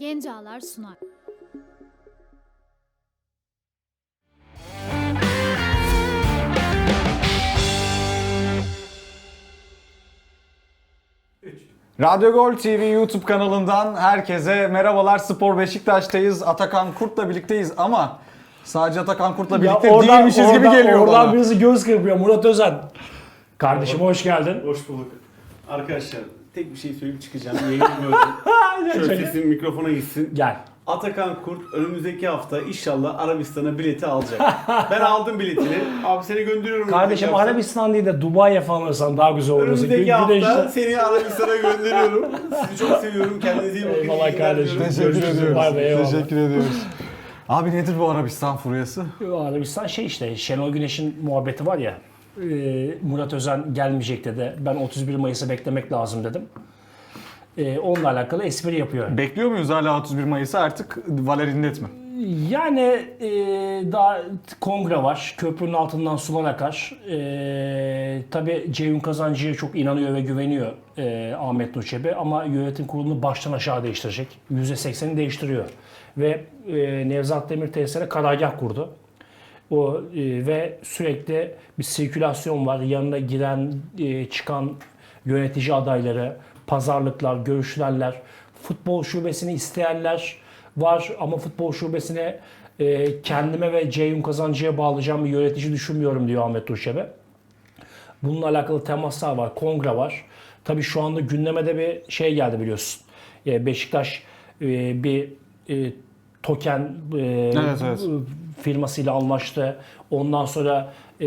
Gencalar sunar. Radyo Gol TV YouTube kanalından herkese merhabalar. Spor Beşiktaş'tayız. Atakan Kurt'la birlikteyiz ama sadece Atakan Kurt'la Ya birlikte oradan, değilmişiz gibi oradan- geliyor Oradan bana. birisi göz kırpıyor. Murat Özen. Kardeşim hoş geldin. Hoş bulduk. Arkadaşlar tek bir şey söyleyip çıkacağım. Böldüm. Şöyle sesim mikrofona gitsin. Gel. Atakan Kurt önümüzdeki hafta inşallah Arabistan'a bileti alacak. ben aldım biletini. Abi seni gönderiyorum. Kardeşim hafta. Arabistan değil de Dubai'ye falan alırsan daha güzel olur. Önümüzdeki Gü- hafta seni Arabistan'a gönderiyorum. Sizi çok seviyorum. Kendinize iyi bakın. İyi Eyvallah günler kardeşim. diliyorum. Teşekkür Görüşürüz. ediyoruz. Eyvallah. Teşekkür ediyoruz. Abi nedir bu Arabistan furyası? Arabistan şey işte Şenol Güneş'in muhabbeti var ya. E, Murat Özen gelmeyecek dedi. Ben 31 Mayıs'ı beklemek lazım dedim. E, onunla alakalı espri yapıyor. Bekliyor muyuz hala 31 Mayıs'ı artık Valerian net mi? Yani e, daha kongre var. Köprünün altından sular akar. E, tabii Ceyhun Kazancı'ya çok inanıyor ve güveniyor e, Ahmet Nur Çebi. Ama yönetim kurulunu baştan aşağı değiştirecek. %80'i değiştiriyor. Ve e, Nevzat Demir tesisine karargah kurdu. O e, ve sürekli bir sirkülasyon var. Yanına giren, e, çıkan yönetici adayları, pazarlıklar, görüşlerler, futbol şubesini isteyenler var ama futbol şubesine e, kendime ve Ceyhun Kazancı'ya bağlayacağım bir yönetici düşünmüyorum diyor Ahmet Durçebe. Bununla alakalı temaslar var, kongre var. Tabii şu anda gündeme de bir şey geldi biliyorsun. E, Beşiktaş e, bir e, token e, Evet, evet. Firmasıyla anlaştı. Ondan sonra e,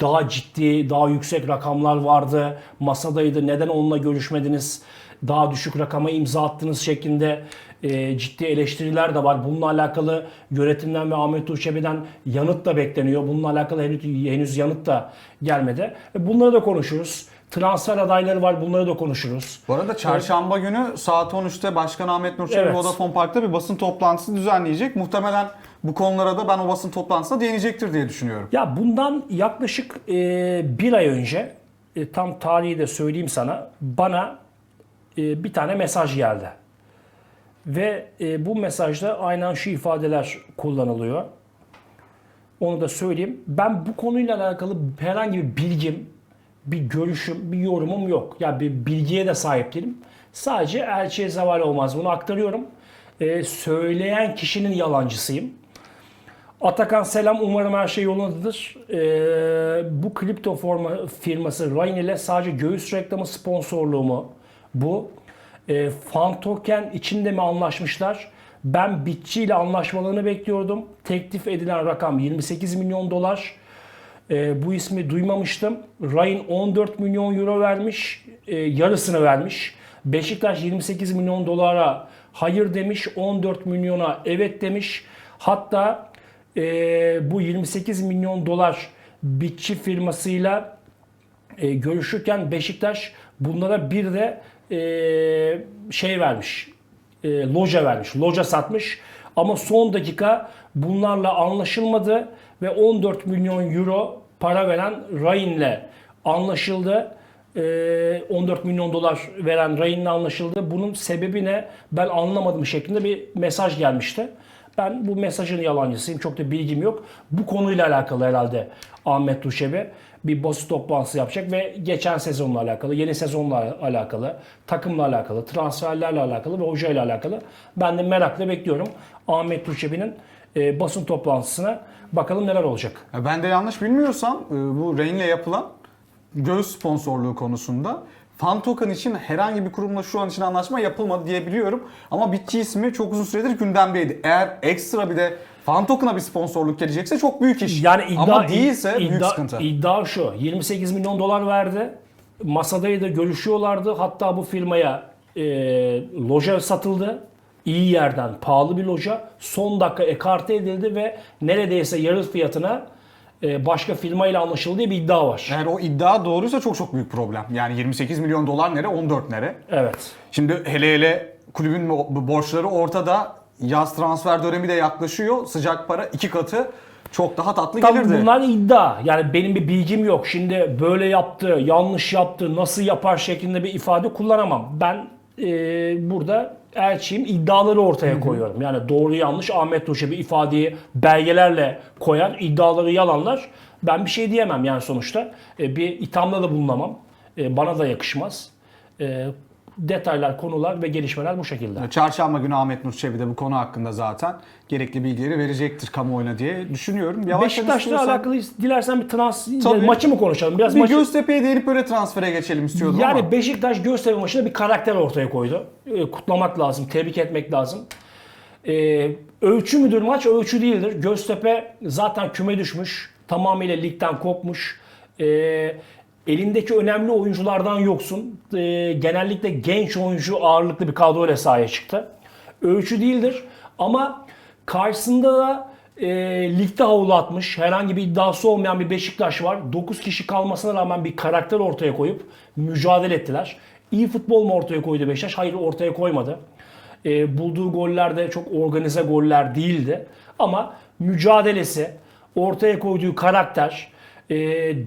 daha ciddi, daha yüksek rakamlar vardı. Masadaydı. Neden onunla görüşmediniz? Daha düşük rakama imza attınız şeklinde e, ciddi eleştiriler de var. Bununla alakalı yönetimden ve Ahmet Tuğçebi'den yanıt da bekleniyor. Bununla alakalı henüz, henüz yanıt da gelmedi. E, Bunları da konuşuruz. Transfer adayları var. Bunları da konuşuruz. Bu arada çarşamba günü saat 13'te Başkan Ahmet Nur Çebi Evet. Vodafone Park'ta bir basın toplantısı düzenleyecek. Muhtemelen bu konulara da ben o basın toplantısında değinecektir diye düşünüyorum. Ya bundan yaklaşık e, bir ay önce e, tam tarihi de söyleyeyim sana bana e, bir tane mesaj geldi. Ve e, bu mesajda aynen şu ifadeler kullanılıyor. Onu da söyleyeyim. Ben bu konuyla alakalı herhangi bir bilgim, bir görüşüm, bir yorumum yok. Ya bir bilgiye de sahip değilim. Sadece elçiye zeval olmaz. Bunu aktarıyorum. E, söyleyen kişinin yalancısıyım. Atakan selam umarım her şey yolundadır. Ee, bu kripto forma firması Ryan ile sadece göğüs reklamı sponsorluğu mu bu? Ee, fan token içinde mi anlaşmışlar? Ben Bitçi ile anlaşmalarını bekliyordum. Teklif edilen rakam 28 milyon dolar. Ee, bu ismi duymamıştım. Ryan 14 milyon euro vermiş. Ee, yarısını vermiş. Beşiktaş 28 milyon dolara hayır demiş. 14 milyona evet demiş. Hatta e, bu 28 milyon dolar bitçi firmasıyla e, görüşürken Beşiktaş bunlara bir de e, şey vermiş. E, loja vermiş. Loja satmış. Ama son dakika bunlarla anlaşılmadı ve 14 milyon euro para veren Ryan'le anlaşıldı. E, 14 milyon dolar veren Ryan'le anlaşıldı. Bunun sebebi ne? Ben anlamadım şeklinde bir mesaj gelmişti. Ben bu mesajın yalancısıyım. Çok da bilgim yok. Bu konuyla alakalı herhalde Ahmet Tuşebi bir basın toplantısı yapacak ve geçen sezonla alakalı, yeni sezonla alakalı, takımla alakalı, transferlerle alakalı ve hocayla alakalı. Ben de merakla bekliyorum Ahmet Tuşebi'nin e, basın toplantısına. Bakalım neler olacak. Ben de yanlış bilmiyorsam e, bu Rain'le yapılan göğüs sponsorluğu konusunda Fan Token için herhangi bir kurumla şu an için anlaşma yapılmadı diye biliyorum. Ama Bitçi ismi çok uzun süredir gündemdeydi. Eğer ekstra bir de Fan Token'a bir sponsorluk gelecekse çok büyük iş. Yani iddia, Ama değilse büyük iddia, sıkıntı. iddia şu. 28 milyon dolar verdi. Masadaydı görüşüyorlardı. Hatta bu firmaya e, loja satıldı. İyi yerden pahalı bir loja. Son dakika ekarte edildi ve neredeyse yarı fiyatına e, başka firmayla anlaşıldı diye bir iddia var. Eğer o iddia doğruysa çok çok büyük problem. Yani 28 milyon dolar nere 14 nere? Evet. Şimdi hele hele kulübün bo- borçları ortada. Yaz transfer dönemi de yaklaşıyor. Sıcak para iki katı çok daha tatlı Tabii gelirdi. bunlar iddia. Yani benim bir bilgim yok. Şimdi böyle yaptı, yanlış yaptı, nasıl yapar şeklinde bir ifade kullanamam. Ben e, burada elçiyim iddiaları ortaya koyuyorum. Yani doğru yanlış Ahmet Nurşe bir ifadeyi belgelerle koyar, iddiaları yalanlar. Ben bir şey diyemem yani sonuçta. E, bir ithamda da bulunamam. E, bana da yakışmaz. E, detaylar, konular ve gelişmeler bu şekilde. Çarşamba günü Ahmet Nur Çebi de bu konu hakkında zaten gerekli bilgileri verecektir kamuoyuna diye düşünüyorum. Yavaş Beşiktaş'la alakalı dilersen bir trans Tabii. maçı mı konuşalım? Biraz bir maçı... Göztepe'ye değinip böyle transfere geçelim istiyordum Yani ama. Beşiktaş Göztepe maçında bir karakter ortaya koydu. Ee, kutlamak lazım, tebrik etmek lazım. Ee, ölçü müdür maç? Ölçü değildir. Göztepe zaten küme düşmüş. Tamamıyla ligden kopmuş. Ee, elindeki önemli oyunculardan yoksun. Ee, genellikle genç oyuncu ağırlıklı bir kadroyla sahaya çıktı. Ölçü değildir. Ama karşısında da e, ligde havlu atmış, herhangi bir iddiası olmayan bir Beşiktaş var. 9 kişi kalmasına rağmen bir karakter ortaya koyup mücadele ettiler. İyi futbol mu ortaya koydu Beşiktaş? Hayır ortaya koymadı. E, bulduğu goller de çok organize goller değildi. Ama mücadelesi, ortaya koyduğu karakter, e,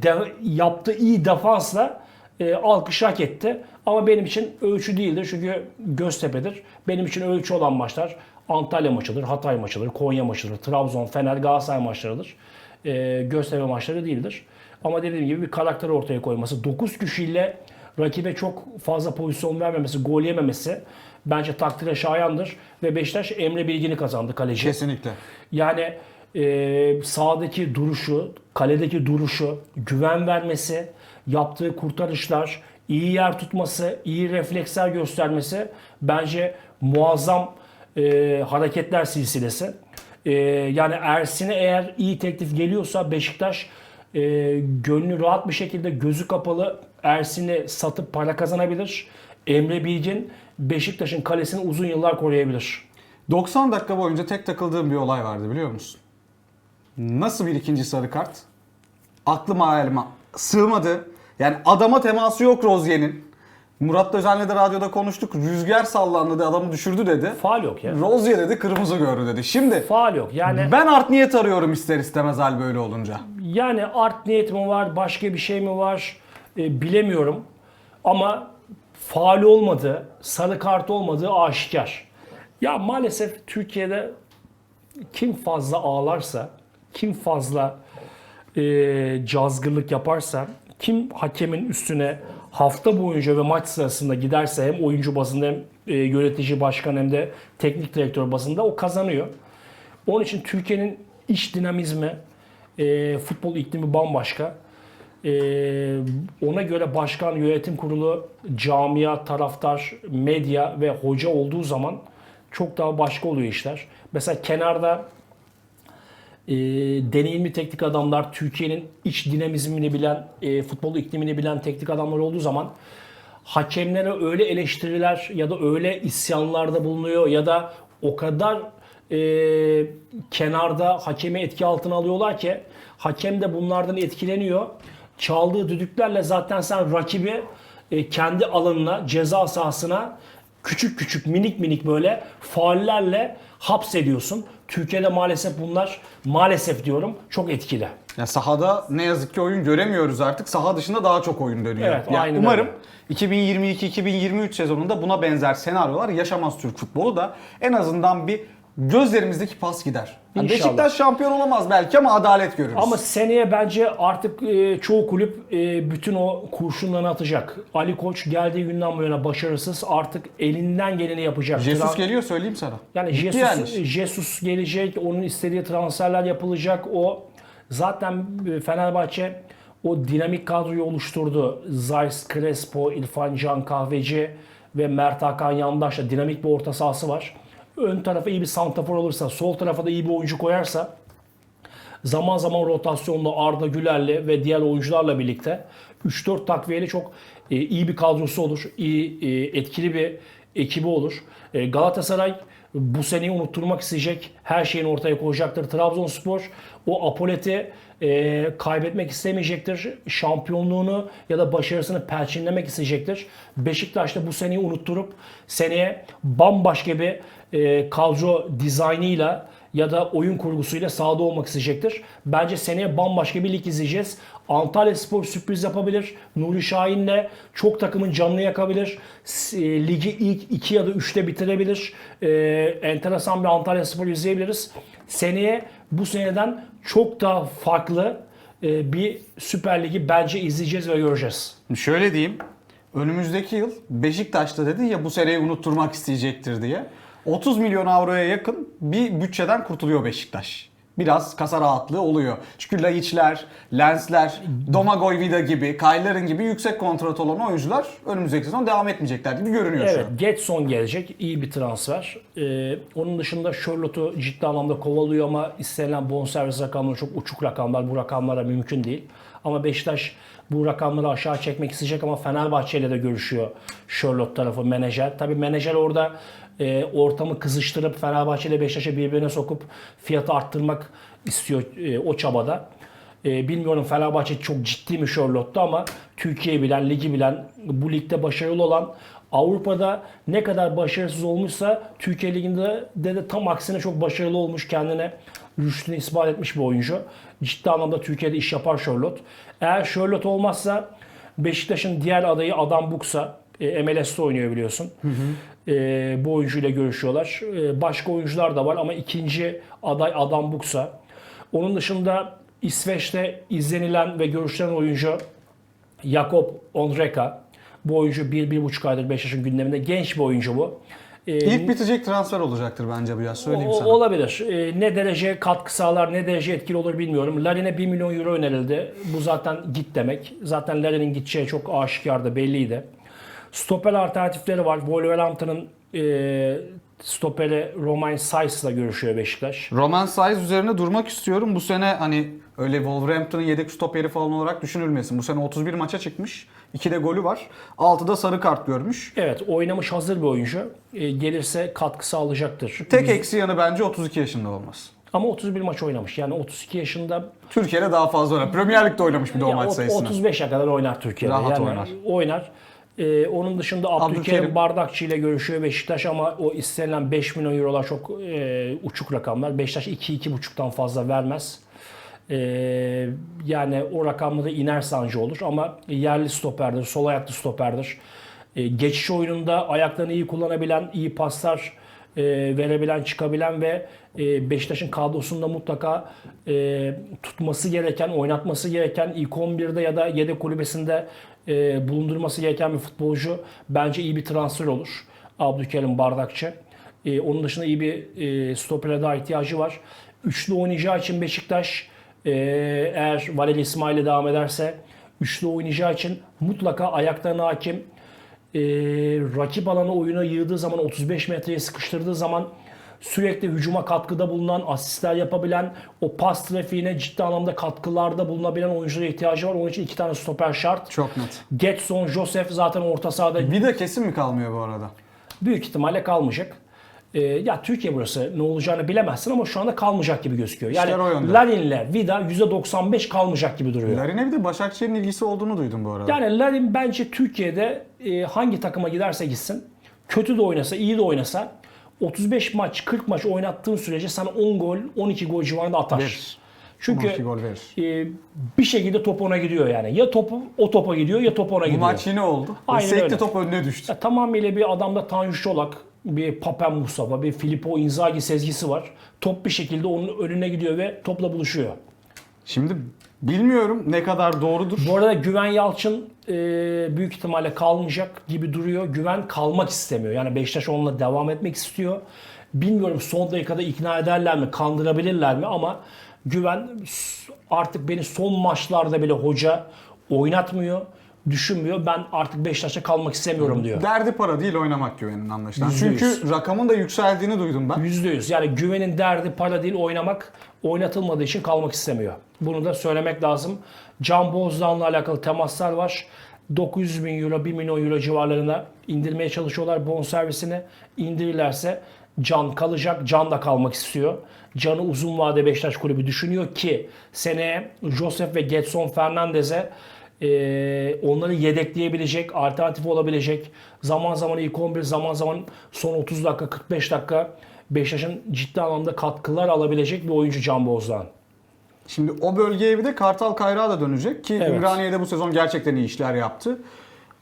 de- yaptığı iyi defansla e, alkış hak etti. Ama benim için ölçü değildir çünkü Göztepe'dir. Benim için ölçü olan maçlar Antalya maçıdır, Hatay maçıdır, Konya maçıdır, Trabzon, Fener, Galatasaray maçlarıdır. E, Göztepe maçları değildir. Ama dediğim gibi bir karakter ortaya koyması, 9 kişiyle rakibe çok fazla pozisyon vermemesi, gol yememesi bence takdire şayandır. Ve Beşiktaş Emre Bilgin'i kazandı kaleci. Kesinlikle. Yani e, sahadaki duruşu, kaledeki duruşu, güven vermesi, yaptığı kurtarışlar, iyi yer tutması, iyi refleksler göstermesi bence muazzam e, hareketler silsilesi. E, yani Ersin'e eğer iyi teklif geliyorsa Beşiktaş e, gönlü rahat bir şekilde gözü kapalı Ersin'i satıp para kazanabilir. Emre Bilgin Beşiktaş'ın kalesini uzun yıllar koruyabilir. 90 dakika boyunca tek takıldığım bir olay vardı biliyor musun? Nasıl bir ikinci sarı kart? Aklım hayalime sığmadı. Yani adama teması yok Rozier'in. Murat Özen'le de radyoda konuştuk. Rüzgar sallandı dedi, adamı düşürdü dedi. Faal yok ya. Rozier dedi kırmızı gördü dedi. Şimdi Faal yok. Yani ben art niyet arıyorum ister istemez hal böyle olunca. yani art niyet mi var, başka bir şey mi var e, bilemiyorum. Ama faal olmadığı, sarı kart olmadığı aşikar. Ya maalesef Türkiye'de kim fazla ağlarsa, kim fazla e, cazgırlık yaparsa, kim hakemin üstüne hafta boyunca ve maç sırasında giderse hem oyuncu bazında hem e, yönetici başkan hem de teknik direktör bazında o kazanıyor. Onun için Türkiye'nin iç dinamizmi, e, futbol iklimi bambaşka. E, ona göre başkan, yönetim kurulu, camia, taraftar, medya ve hoca olduğu zaman çok daha başka oluyor işler. Mesela kenarda e, deneyimli teknik adamlar, Türkiye'nin iç dinamizmini bilen, e, futbol iklimini bilen teknik adamlar olduğu zaman hakemlere öyle eleştiriler ya da öyle isyanlarda bulunuyor ya da o kadar e, kenarda hakemi etki altına alıyorlar ki hakem de bunlardan etkileniyor. Çaldığı düdüklerle zaten sen rakibi e, kendi alanına, ceza sahasına küçük küçük minik minik böyle faullerle hapsediyorsun. Türkiye'de maalesef bunlar maalesef diyorum çok etkili. Ya sahada ne yazık ki oyun göremiyoruz artık. Saha dışında daha çok oyun dönüyor. Evet, Ya aynen umarım öyle. 2022-2023 sezonunda buna benzer senaryolar yaşamaz Türk futbolu da en azından bir gözlerimizdeki pas gider. Yani İnşallah. Beşiktaş şampiyon olamaz belki ama adalet görürüz. Ama seneye bence artık e, çoğu kulüp e, bütün o kurşunlarını atacak. Ali Koç geldiği günden bu yana başarısız artık elinden geleni yapacak. Jesus geliyor söyleyeyim sana. Yani Gitti Jesus, yani. Jesus gelecek, onun istediği transferler yapılacak. O zaten e, Fenerbahçe o dinamik kadroyu oluşturdu. Zayt, Crespo, İrfan Can Kahveci ve Mert Hakan Yandaş'la dinamik bir orta sahası var. Ön tarafa iyi bir santrafor olursa, sol tarafa da iyi bir oyuncu koyarsa zaman zaman rotasyonla Arda Güler'le ve diğer oyuncularla birlikte 3-4 takviyeli çok e, iyi bir kadrosu olur. iyi e, etkili bir ekibi olur. E, Galatasaray bu seneyi unutturmak isteyecek. Her şeyini ortaya koyacaktır. Trabzonspor o apoleti e, kaybetmek istemeyecektir. Şampiyonluğunu ya da başarısını perçinlemek isteyecektir. Beşiktaş da bu seneyi unutturup seneye bambaşka bir e, kadro dizaynıyla ya da oyun kurgusuyla sahada olmak isteyecektir. Bence seneye bambaşka bir lig izleyeceğiz. Antalya Spor sürpriz yapabilir. Nuri Şahin'le çok takımın canını yakabilir. E, Ligi ilk 2 ya da 3'te bitirebilir. E, enteresan bir Antalya Spor izleyebiliriz. Seneye bu seneden çok daha farklı e, bir Süper Ligi bence izleyeceğiz ve göreceğiz. Şöyle diyeyim. Önümüzdeki yıl Beşiktaş'ta dedi ya bu seneyi unutturmak isteyecektir diye. 30 milyon avroya yakın bir bütçeden kurtuluyor Beşiktaş. Biraz kasa rahatlığı oluyor. Çünkü Laiçler, Lensler, Domagoj Vida gibi, Kaylar'ın gibi yüksek kontrat olan oyuncular önümüzdeki sezon devam etmeyecekler gibi görünüyor şu Evet, an. Getson gelecek. iyi bir transfer. Ee, onun dışında Charlotte'u ciddi anlamda kovalıyor ama istenilen bonservis rakamları çok uçuk rakamlar. Bu rakamlara mümkün değil. Ama Beşiktaş bu rakamları aşağı çekmek isteyecek ama Fenerbahçe ile de görüşüyor Charlotte tarafı menajer. Tabii menajer orada e, ortamı kızıştırıp Fenerbahçe ile Beşiktaş'ı birbirine sokup fiyatı arttırmak istiyor e, o çabada. E, bilmiyorum Fenerbahçe çok ciddi mi Charlotte'da ama Türkiye'yi bilen, ligi bilen, bu ligde başarılı olan Avrupa'da ne kadar başarısız olmuşsa Türkiye Ligi'nde de, de tam aksine çok başarılı olmuş kendine rüştünü ispat etmiş bir oyuncu. Ciddi anlamda Türkiye'de iş yapar Charlotte. Eğer Charlotte olmazsa Beşiktaş'ın diğer adayı Adam Buksa. E, MLS'te oynuyor biliyorsun. E, bu oyuncuyla görüşüyorlar. E, başka oyuncular da var ama ikinci aday Adam Buksa. Onun dışında İsveç'te izlenilen ve görüşülen oyuncu Jakob Onreka. Bu oyuncu 1-1,5 aydır Beşiktaş'ın gündeminde. Genç bir oyuncu bu. E, İlk bitecek transfer olacaktır bence bu yaz söyleyeyim o- sana. Olabilir. Ee, ne derece katkı sağlar, ne derece etkili olur bilmiyorum. Larin'e 1 milyon euro önerildi. Bu zaten git demek. Zaten Larin'in gideceği çok aşikardı, belliydi. Stoper alternatifleri var. Wolverhampton'ın e, stoperi Romain Saiz'la görüşüyor Beşiktaş. Roman Saiz üzerine durmak istiyorum. Bu sene hani öyle Wolverhampton'ın yedek stoperi falan olarak düşünülmesin. Bu sene 31 maça çıkmış. 2'de golü var. 6'da sarı kart görmüş. Evet, oynamış hazır bir oyuncu. E, gelirse katkı sağlayacaktır. Tek eksi yanı bence 32 yaşında olması. Ama 31 maç oynamış. Yani 32 yaşında Türkiye'de daha fazla oynar. Premier Lig'de oynamış bir de o maç sayısını. 35'e kadar oynar Türkiye'de. Rahat yani oynar. Oynar. Ee, onun dışında Abdülkerim, Abdülkerim. Bardakçı ile görüşüyor Beşiktaş ama o istenilen 5 milyon eurolar çok e, uçuk rakamlar. Beşiktaş 2-2,5'tan fazla vermez. Ee, yani o rakamda iner sancı olur ama yerli stoperdir, sol ayaklı stoperdir. Ee, geçiş oyununda ayaklarını iyi kullanabilen, iyi paslar e, verebilen, çıkabilen ve e, Beşiktaş'ın kadrosunda mutlaka e, tutması gereken, oynatması gereken ilk 11'de ya da yedek kulübesinde e, bulundurması gereken bir futbolcu bence iyi bir transfer olur. Abdülkerim Bardakçı. E, onun dışında iyi bir e, stopere daha ihtiyacı var. Üçlü oynayacağı için Beşiktaş e, eğer Valeri İsmail'e devam ederse üçlü oynayacağı için mutlaka ayaklarına hakim e, rakip alana oyuna yığdığı zaman 35 metreye sıkıştırdığı zaman sürekli hücuma katkıda bulunan, asistler yapabilen, o pas trafiğine ciddi anlamda katkılarda bulunabilen oyunculara ihtiyacı var. Onun için iki tane stoper şart. Çok net. Getson, Joseph zaten orta sahada Bir de kesin mi kalmıyor bu arada? büyük ihtimalle kalmayacak. Ee, ya Türkiye burası ne olacağını bilemezsin ama şu anda kalmayacak gibi gözüküyor. Yani İşler o yönde. Larin'le Vida %95 kalmayacak gibi duruyor. Larin'e bir de Başakşehir'in ilgisi olduğunu duydum bu arada. Yani Larin bence Türkiye'de e, hangi takıma giderse gitsin, kötü de oynasa, iyi de oynasa 35 maç, 40 maç oynattığın sürece sana 10 gol, 12 gol civarında atar. Verir. Çünkü 12 gol verir. e, bir şekilde top ona gidiyor yani. Ya topu o topa gidiyor ya top ona Bu gidiyor. maç yine oldu. Aynen Sekti öyle. top önüne düştü. Ya, tamamıyla bir adamda Tanju Çolak, bir Papen Mustafa, bir Filippo Inzaghi sezgisi var. Top bir şekilde onun önüne gidiyor ve topla buluşuyor. Şimdi bilmiyorum ne kadar doğrudur. Bu arada Güven Yalçın e, büyük ihtimalle kalmayacak gibi duruyor. Güven kalmak istemiyor. Yani Beşiktaş onunla devam etmek istiyor. Bilmiyorum son dakikada ikna ederler mi, kandırabilirler mi ama Güven artık beni son maçlarda bile hoca oynatmıyor, düşünmüyor. Ben artık Beşiktaş'ta kalmak istemiyorum diyor. Derdi para değil oynamak güvenin anlaşılan. Yüzde yüz. Çünkü rakamın da yükseldiğini duydum ben. Yüzde yüz. Yani güvenin derdi para değil oynamak. Oynatılmadığı için kalmak istemiyor. Bunu da söylemek lazım. Can Bozdoğan'la alakalı temaslar var. 900 bin euro, 1 milyon euro civarlarına indirmeye çalışıyorlar bonservisini. İndirirlerse Can kalacak. Can da kalmak istiyor. Can'ı uzun vade Beşiktaş kulübü düşünüyor ki seneye Josef ve Getson Fernandez'e e, onları yedekleyebilecek, alternatif olabilecek, zaman zaman ilk 11, zaman zaman son 30 dakika, 45 dakika Beşiktaş'ın ciddi anlamda katkılar alabilecek bir oyuncu Can Bozdoğan. Şimdi o bölgeye bir de Kartal Kayrağı da dönecek ki Evet. Ümraniye'de bu sezon gerçekten iyi işler yaptı.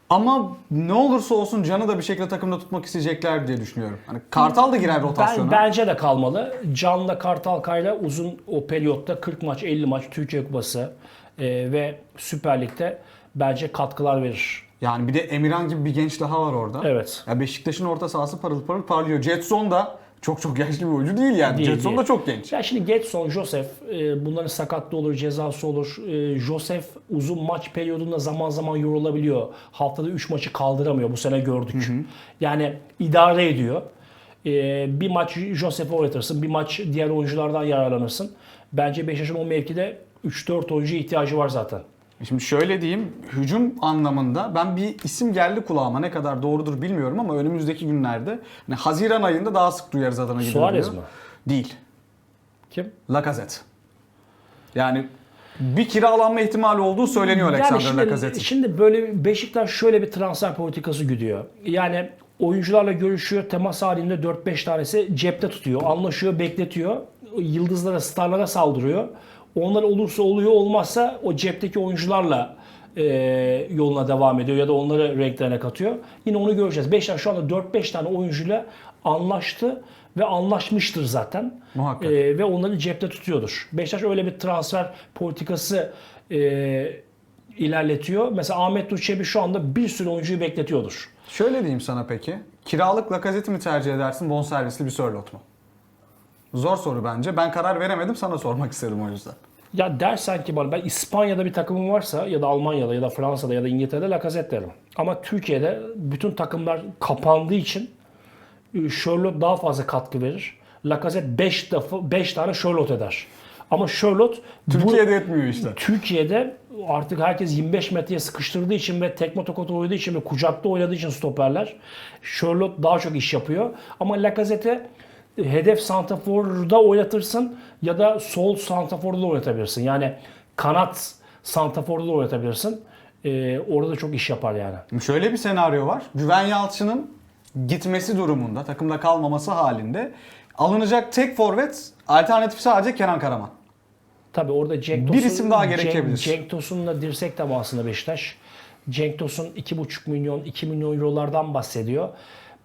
Ama ne olursa olsun Can'ı da bir şekilde takımda tutmak isteyecekler diye düşünüyorum. Hani Kartal da girer rotasyona. Ben, bence de kalmalı. Can'la Kartal Kayla uzun o periyotta 40 maç 50 maç Türkiye Kupası e, ve Süper Lig'de bence katkılar verir. Yani bir de Emirhan gibi bir genç daha var orada. Evet. Ya Beşiktaş'ın orta sahası parıl parıl parlıyor. Jetson da çok çok gençli bir oyuncu değil yani. Değil, Jetson değil. da çok genç. Ya şimdi Getson, Josef e, bunların sakatlığı olur, cezası olur. E, Josef uzun maç periyodunda zaman zaman yorulabiliyor. Haftada 3 maçı kaldıramıyor. Bu sene gördük. Yani idare ediyor. E, bir maç Josef'i oynatırsın, bir maç diğer oyunculardan yararlanırsın. Bence Beşiktaş'ın o mevkide 3-4 oyuncu ihtiyacı var zaten. Şimdi şöyle diyeyim, hücum anlamında ben bir isim geldi kulağıma ne kadar doğrudur bilmiyorum ama önümüzdeki günlerde hani Haziran ayında daha sık duyarız adına gibi Suarez mi? Değil. Kim? Lacazette. Yani bir kiralanma ihtimali olduğu söyleniyor Yani Alexander şimdi, Lacazette'in. şimdi böyle Beşiktaş şöyle bir transfer politikası güdüyor. Yani oyuncularla görüşüyor, temas halinde 4-5 tanesi cepte tutuyor, anlaşıyor, bekletiyor. Yıldızlara, starlara saldırıyor. Onlar olursa oluyor, olmazsa o cepteki oyuncularla e, yoluna devam ediyor ya da onları renklerine katıyor. Yine onu göreceğiz. Beşiktaş şu anda 4-5 tane oyuncuyla anlaştı ve anlaşmıştır zaten. Muhakkak. E, ve onları cepte tutuyordur. Beşiktaş öyle bir transfer politikası e, ilerletiyor. Mesela Ahmet Durçebi şu anda bir sürü oyuncuyu bekletiyordur. Şöyle diyeyim sana peki. Kiralık Lacazette'i mi tercih edersin, bonservisli bir Sörlot mu? Zor soru bence. Ben karar veremedim, sana sormak istedim o yüzden. Ya dersen ki bana ben İspanya'da bir takımım varsa ya da Almanya'da ya da Fransa'da ya da İngiltere'de Lacazette derim. Ama Türkiye'de bütün takımlar kapandığı için e, Charlotte daha fazla katkı verir. Lacazette 5 defa 5 tane Charlotte eder. Ama Charlotte bu- Türkiye'de etmiyor işte. Türkiye'de artık herkes 25 metreye sıkıştırdığı için ve tekme tokat oynadığı için ve kucakta oynadığı için stoperler Charlotte daha çok iş yapıyor. Ama Lacazette hedef santraforda oynatırsın ya da sol santraforda da oynatabilirsin. Yani kanat santraforda da oynatabilirsin. Ee, orada da çok iş yapar yani. Şöyle bir senaryo var. Güven Yalçın'ın gitmesi durumunda, takımda kalmaması halinde alınacak tek forvet alternatifi sadece Kenan Karaman. Tabii orada Cenk Bir Tosun, isim daha Cenk- gerekebilir. Cenk Tosun'la dirsek temasında Beşiktaş. Cenk Tosun 2,5 milyon, 2 milyon eurolardan bahsediyor.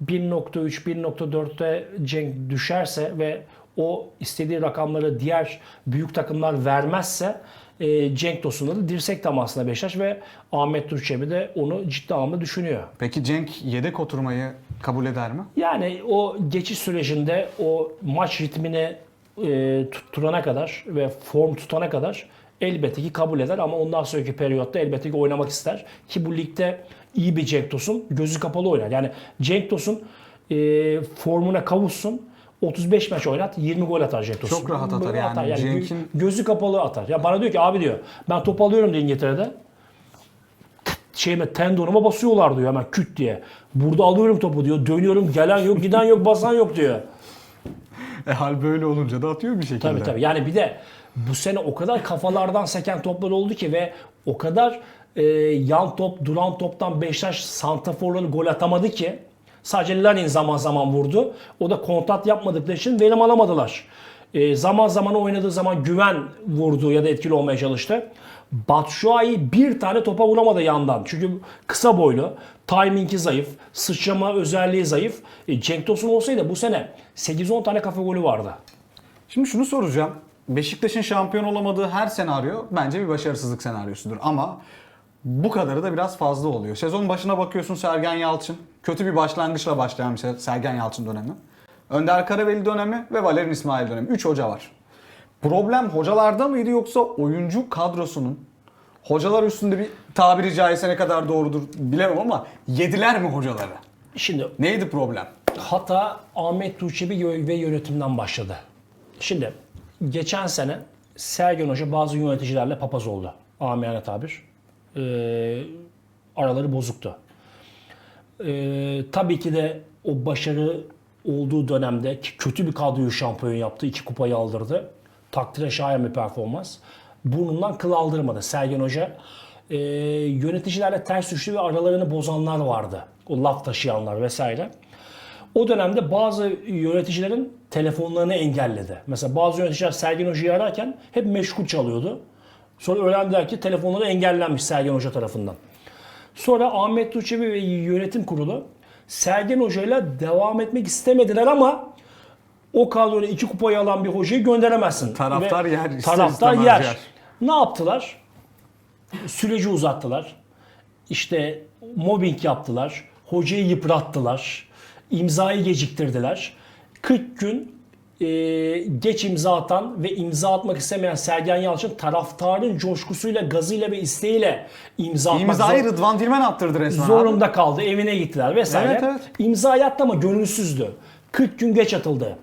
1.3, 1.4'te Cenk düşerse ve o istediği rakamları diğer büyük takımlar vermezse e, Cenk Tosun'la da dirsek temasında Beşiktaş ve Ahmet Durçebi de onu ciddi anlamda düşünüyor. Peki Cenk yedek oturmayı kabul eder mi? Yani o geçiş sürecinde o maç ritmini e, tutturana kadar ve form tutana kadar elbette ki kabul eder ama ondan sonraki periyotta elbette ki oynamak ister. Ki bu ligde iyi bir Cenk Tosun gözü kapalı oynar. Yani Cenk Tosun e, formuna kavuşsun 35 maç oynat 20 gol atar Cenk Tosun. Çok rahat atar yani. gö- Cenk'in- gözü kapalı atar. Ya bana diyor ki abi diyor ben top alıyorum diyor İngiltere'de şeyime tendonuma basıyorlar diyor hemen küt diye. Burada alıyorum topu diyor. Dönüyorum gelen yok giden yok basan yok diyor. E hal böyle olunca da atıyor bir şekilde. Tabii tabii. Yani bir de bu sene o kadar kafalardan seken toplar oldu ki ve o kadar e, yan top, duran toptan Beşiktaş santraforları gol atamadı ki sadece Larin zaman zaman vurdu. O da kontat yapmadıkları için verim alamadılar. E, zaman zaman oynadığı zaman güven vurdu ya da etkili olmaya çalıştı. Batshuayi bir tane topa vuramadı yandan. Çünkü kısa boylu, timingi zayıf, sıçrama özelliği zayıf. E, Cenk Tosun olsaydı bu sene 8-10 tane kafa golü vardı. Şimdi şunu soracağım. Beşiktaş'ın şampiyon olamadığı her senaryo bence bir başarısızlık senaryosudur. Ama bu kadarı da biraz fazla oluyor. Sezon başına bakıyorsun Sergen Yalçın. Kötü bir başlangıçla başlayan bir Se- Sergen Yalçın dönemi. Önder Karaveli dönemi ve Valerian İsmail dönemi. 3 hoca var. Problem hocalarda mıydı yoksa oyuncu kadrosunun hocalar üstünde bir tabiri caizse ne kadar doğrudur bilemem ama yediler mi hocaları? Şimdi Neydi problem? hata Ahmet Tuğçebi ve yönetimden başladı. Şimdi geçen sene Sergen Hoca bazı yöneticilerle papaz oldu. Amiyane tabir. Ee, araları bozuktu. Ee, tabii ki de o başarı olduğu dönemde ki kötü bir kadroyu şampiyon yaptı. iki kupayı aldırdı. Takdire şayan bir performans. Burnundan kıl aldırmadı Sergen Hoca. Ee, yöneticilerle ters düştü ve aralarını bozanlar vardı. O laf taşıyanlar vesaire. O dönemde bazı yöneticilerin telefonlarını engelledi. Mesela bazı yöneticiler Sergen Hoca'yı ararken hep meşgul çalıyordu. Sonra öğrendiler ki telefonları engellenmiş Sergen Hoca tarafından. Sonra Ahmet Tuğçevi ve yönetim kurulu Sergen Hoca'yla devam etmek istemediler ama o kadroyla iki kupayı alan bir hocayı gönderemezsin. Taraftar Ve yer, Taraftar yer. yer. Ne yaptılar? Süreci uzattılar. İşte mobbing yaptılar. Hocayı yıprattılar. İmzayı geciktirdiler. 40 gün e, geç imza atan ve imza atmak istemeyen Sergen Yalçın taraftarın coşkusuyla, gazıyla ve isteğiyle imza atmak İmzayı zor- Rıdvan Dilmen attırdı resmen. zorunda kaldı. Evine gittiler vesaire. Evet, evet. İmza attı ama gönülsüzdü. 40 gün geç atıldı.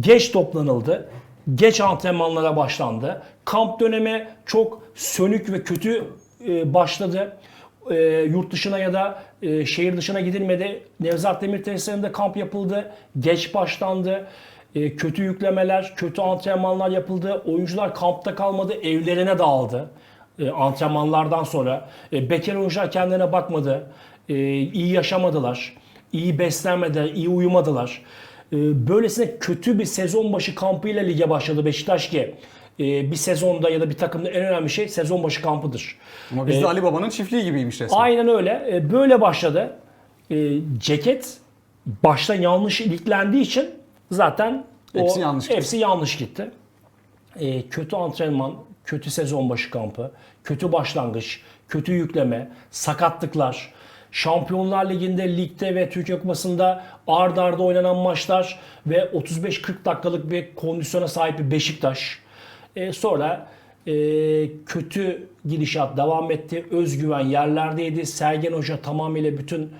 Geç toplanıldı. Geç antrenmanlara başlandı. Kamp dönemi çok sönük ve kötü e, başladı. E, yurt dışına ya da e, şehir dışına gidilmedi. Nevzat Demir tesislerinde kamp yapıldı. Geç başlandı. E, kötü yüklemeler, kötü antrenmanlar yapıldı. Oyuncular kampta kalmadı, evlerine dağıldı e, antrenmanlardan sonra. E, bekar oyuncular kendilerine bakmadı. E, iyi yaşamadılar. iyi beslenmediler, iyi uyumadılar. E, böylesine kötü bir sezon başı kampıyla lige başladı Beşiktaş ki e, bir sezonda ya da bir takımda en önemli şey sezon başı kampıdır. Ama bizde Ali Baba'nın çiftliği gibiymiş resmen. Aynen öyle. E, Böyle başladı. E, Ceket başta yanlış iliklendiği için zaten Hepsi o, yanlış gitti. hepsi yanlış gitti. E, kötü antrenman, kötü sezon başı kampı, kötü başlangıç, kötü yükleme, sakatlıklar, Şampiyonlar Ligi'nde, ligde ve Türkiye Kupası'nda ard arda oynanan maçlar ve 35-40 dakikalık bir kondisyona sahip bir Beşiktaş. E, sonra e, kötü gidişat devam etti. Özgüven yerlerdeydi. Sergen Hoca tamamıyla bütün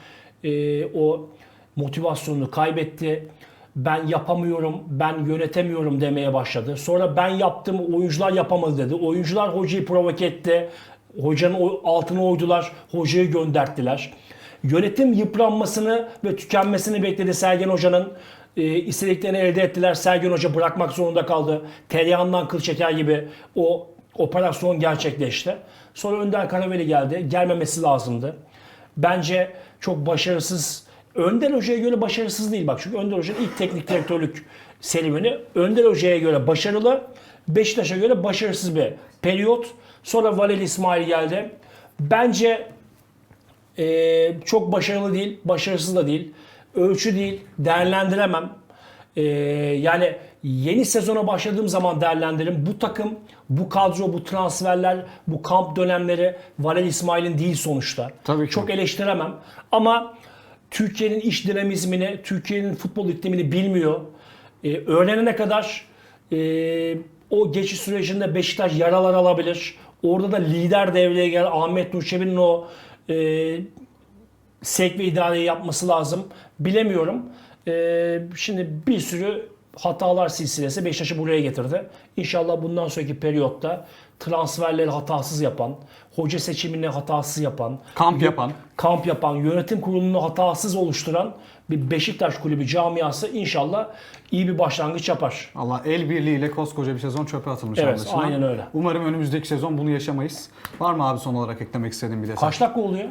e, o motivasyonunu kaybetti. Ben yapamıyorum, ben yönetemiyorum demeye başladı. Sonra ben yaptım, oyuncular yapamadı dedi. Oyuncular hocayı provoke etti. Hocanın altına oydular, hocayı gönderttiler. Yönetim yıpranmasını ve tükenmesini bekledi Sergen Hoca'nın. E, istediklerini elde ettiler. Sergen Hoca bırakmak zorunda kaldı. Tereyağından kıl çeker gibi o operasyon gerçekleşti. Sonra Önder Karaveli geldi. Gelmemesi lazımdı. Bence çok başarısız. Önder Hoca'ya göre başarısız değil bak. Çünkü Önder Hoca'nın ilk teknik direktörlük serüveni Önder Hoca'ya göre başarılı, Beşiktaş'a göre başarısız bir periyot. Sonra Valeli İsmail geldi. Bence ee, çok başarılı değil, başarısız da değil. Ölçü değil, değerlendiremem. Ee, yani yeni sezona başladığım zaman değerlendiririm. Bu takım, bu kadro, bu transferler, bu kamp dönemleri Valel İsmail'in değil sonuçta. Tabii ki. Çok eleştiremem. Ama Türkiye'nin iş dinamizmini, Türkiye'nin futbol iklimini bilmiyor. Ee, öğrenene kadar e, o geçiş sürecinde Beşiktaş yaralar alabilir. Orada da lider devreye gel Ahmet Nurçebi'nin o e, sevk ve idareyi yapması lazım. Bilemiyorum. E, şimdi bir sürü hatalar silsilesi Beşiktaş'ı buraya getirdi. İnşallah bundan sonraki periyotta transferleri hatasız yapan, hoca seçimini hatasız yapan, Kamp yapan. kamp yapan, yönetim kurulunu hatasız oluşturan bir Beşiktaş kulübü camiası inşallah iyi bir başlangıç yapar. Allah el birliğiyle koskoca bir sezon çöpe atılmış Evet, anlaşılan. aynen öyle. Umarım önümüzdeki sezon bunu yaşamayız. Var mı abi son olarak eklemek istediğin bir detay? Kaç dakika oluyor?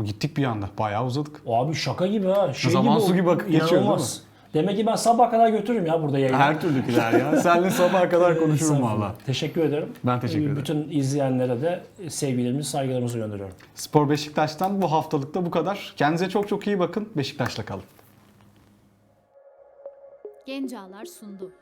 O gittik bir anda. Bayağı uzadık. Abi şaka gibi ha. Şey Zaman gibi, su gibi akıp geçiyor, değil inanılmaz. Demek ki ben sabah kadar götürürüm ya burada yayını. Her türlü gider ya. Seninle sabaha kadar konuşurum Estağfurullah. valla. Teşekkür ederim. Ben teşekkür ederim. Bütün izleyenlere de sevgilerimizi, saygılarımızı gönderiyorum. Spor Beşiktaş'tan bu haftalıkta bu kadar. Kendinize çok çok iyi bakın. Beşiktaş'la kalın. Gencalar sundu.